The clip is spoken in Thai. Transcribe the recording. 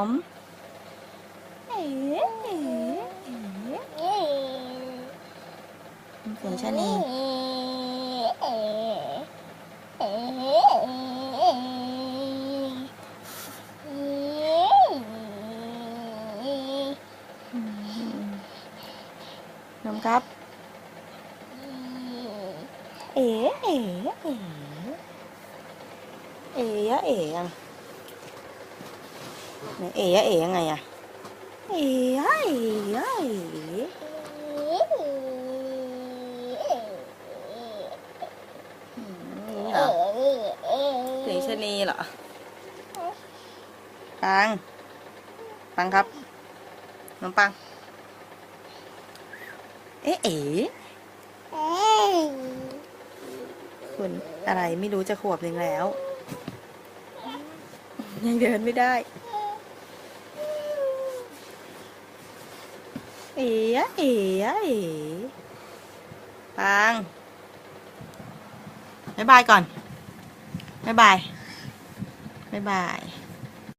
อมเอ๋เอ๋เอ๋เสียงชะนีน้องครับ เอ๋เอ๋เอ๋เอ๋อะเอ๋ เอ๋เอ๋ยังไงอะเอ๋เอ๋เอ๋อืมนี่เสียงชะนีเหรอปัง ปังครับน้องปัง เอ๊ะเอ๋คุณอะไรไม่รู้จะขวบหนึ่งแล้ว ยังเดินไม่ได้ เอ๋ยเอ๋ยเอ๋ปังบ๊ายบายก่อนบ๊ายบายบ๊ายบาย